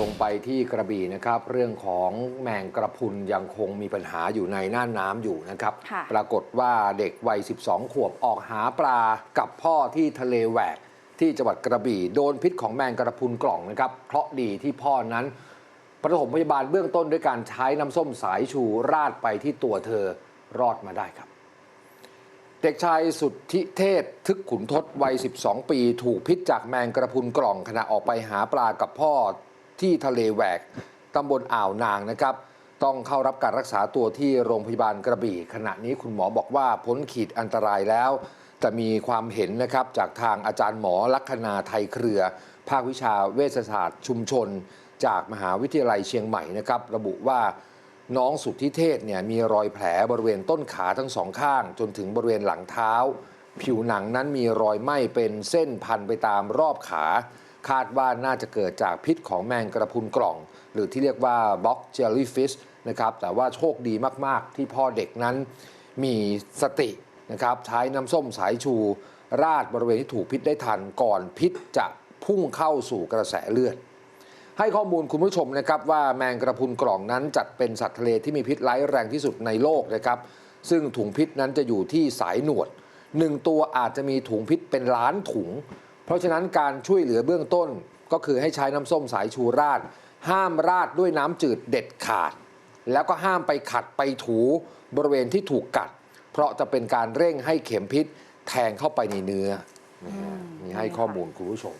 ลงไปที่กระบี่นะครับ เรื่องของแมงกระพรุนยังคงมีปัญหาอยู่ในน่านน้ำอยู่นะครับค่ะปรากฏว่าเด็กวัย 12 ขวบออกหาปลากับพ่อที่ทะเลแหวกที่จังหวัดกระบี่โดนพิษของแมงกระพรุนกล่องนะครับ เพราะดีที่พ่อนั้นประถมพยาบาลเบื้องต้นด้วยการใช้น้ำส้มสายชูราดไปที่ตัวเธอรอดมาได้ครับ เด็กชายสุทธิเทศทึกขุนทศวัย 12 ปี ถูกพิษจากแมงกระพรุนกล่องขณะออกไปหาปลากับพ่อ ที่ทะเลแหวกตำบลอ่าวนางนะครับ ต้องเข้ารับการรักษาตัวที่โรงพยาบาลกระบี่ ขณะนี้คุณหมอบอกว่าพ้นขีดอันตรายแล้ว แต่มีความเห็นนะครับจากทางอาจารย์หมอลัคนาไทยเครือ ภาควิชาเวชศาสตร์ ชุมชน จากมหาวิทยาลัยเชียงใหม่นะครับ ระบุว่าน้องสุทธิเทศเนี่ยมีรอยแผลบริเวณต้นขาทั้งสองข้าง จนถึงบริเวณหลังเท้า ผิวหนังนั้นมีรอยไหม้เป็นเส้นพันไปตามรอบขา คาดว่าน่าจะเกิดจากพิษของแมงกระพุนกล่อง หรือที่เรียกว่าบ็อกเจลลี่ฟิชนะครับแต่ว่าโชคดีมากๆ ที่พ่อเด็กนั้นมีสตินะครับใช้น้ำส้มสายชู ราดบริเวณที่ถูกพิษได้ทันก่อนพิษจะพุ่งเข้าสู่กระแสเลือด ให้ข้อมูลคุณผู้ชมนะครับว่าแมงกระพุนกล่องนั้นจัดเป็นสัตว์ทะเลที่มีพิษร้ายแรงที่สุดในโลกนะครับซึ่งถุงพิษนั้นจะอยู่ที่สายหนวดหนึ่งตัวอาจจะมีถุงพิษเป็นล้านถุง เพราะฉะนั้นการช่วยเหลือเบื้องต้นก็คือให้ใช้น้ำส้มสายชูราด ห้ามราดด้วยน้ำจืดเด็ดขาด แล้วก็ห้ามไปขัดไปถูบริเวณที่ถูกกัด เพราะจะเป็นการเร่งให้เข็มพิษแทงเข้าไปในเนื้อนะฮะนี่ให้ข้อมูลคุณผู้ชม